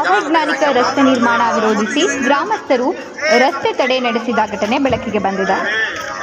ಅವೈಜ್ಞಾನಿಕ ರಸ್ತೆ ನಿರ್ಮಾಣ ವಿರೋಧಿಸಿ ಗ್ರಾಮಸ್ಥರು ರಸ್ತೆ ತಡೆ ನಡೆಸಿದ ಘಟನೆ ಬೆಳಕಿಗೆ ಬಂದಿದೆ.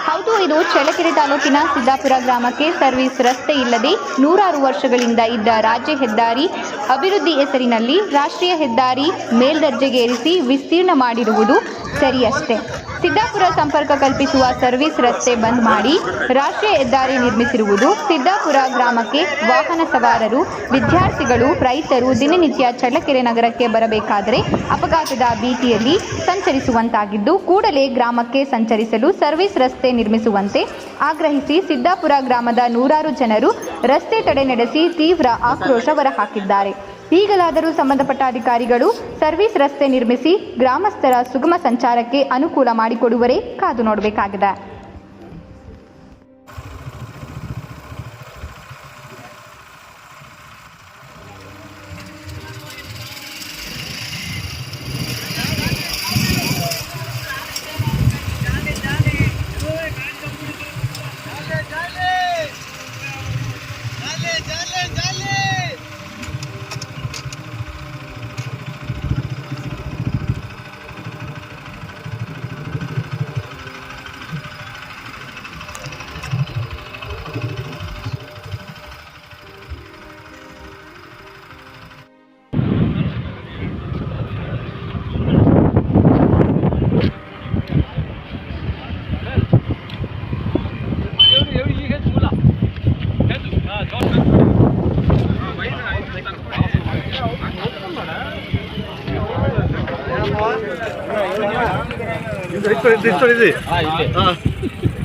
ಹೌದು, ಇದು ಚಳ್ಳಕೆರೆ ತಾಲೂಕಿನ ಸಿದ್ದಾಪುರ ಗ್ರಾಮಕ್ಕೆ ಸರ್ವಿಸ್ ರಸ್ತೆ ಇಲ್ಲದೆ ನೂರಾರು ವರ್ಷಗಳಿಂದ ಇದ್ದ ರಾಜ್ಯ ಹೆದ್ದಾರಿ ಅಭಿವೃದ್ಧಿ ಹೆಸರಿನಲ್ಲಿ ರಾಷ್ಟ್ರೀಯ ಹೆದ್ದಾರಿ ಮೇಲ್ದರ್ಜೆಗೇರಿಸಿ ವಿಸ್ತೀರ್ಣ ಮಾಡಿರುವುದು ಸರಿಯಷ್ಟೇ. ಸಿದ್ದಾಪುರ ಸಂಪರ್ಕ ಕಲ್ಪಿಸುವ ಸರ್ವಿಸ್ ರಸ್ತೆ ಬಂದ್ ಮಾಡಿ ರಾಷ್ಟ್ರೀಯ ಹೆದ್ದಾರಿ ನಿರ್ಮಿಸಿರುವುದು ಸಿದ್ದಾಪುರ ಗ್ರಾಮಕ್ಕೆ ವಾಹನ ಸವಾರರು, ವಿದ್ಯಾರ್ಥಿಗಳು, ರೈತರು ದಿನನಿತ್ಯ ಚಳ್ಳಕೆರೆ ನಗರಕ್ಕೆ ಬರಬೇಕಾದರೆ ಅಪಘಾತದ ಭೀತಿಯಲ್ಲಿ ಸಂಚರಿಸುವಂತಾಗಿದ್ದು ಕೂಡಲೇ ಗ್ರಾಮಕ್ಕೆ ಸಂಚರಿಸಲು ಸರ್ವಿಸ್ ರಸ್ತೆ ನಿರ್ಮಿಸುವಂತೆ ಆಗ್ರಹಿಸಿ ಸಿದ್ದಾಪುರ ಗ್ರಾಮದ ನೂರಾರು ಜನರು ರಸ್ತೆ ತಡೆ ನಡೆಸಿ ತೀವ್ರ ಆಕ್ರೋಶ ಹೊರಹಾಕಿದ್ದಾರೆ. ಈಗಲಾದರೂ ಸಂಬಂಧಪಟ್ಟ ಅಧಿಕಾರಿಗಳು ಸರ್ವಿಸ್ ರಸ್ತೆ ನಿರ್ಮಿಸಿ ಗ್ರಾಮಸ್ಥರ ಸುಗಮ ಸಂಚಾರಕ್ಕೆ ಅನುಕೂಲ ಮಾಡಿಕೊಡುವರೇ ಕಾದು ನೋಡಬೇಕಾಗಿದೆ.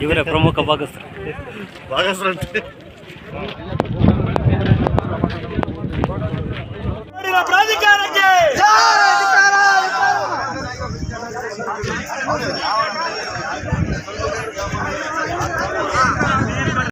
ಇವರೇ ಪ್ರಮುಖ ಭಾಗಸ್ಥರು ಭಾಗಸ್ಥರು ಪ್ರಾಧಿಕಾರಕ್ಕೆ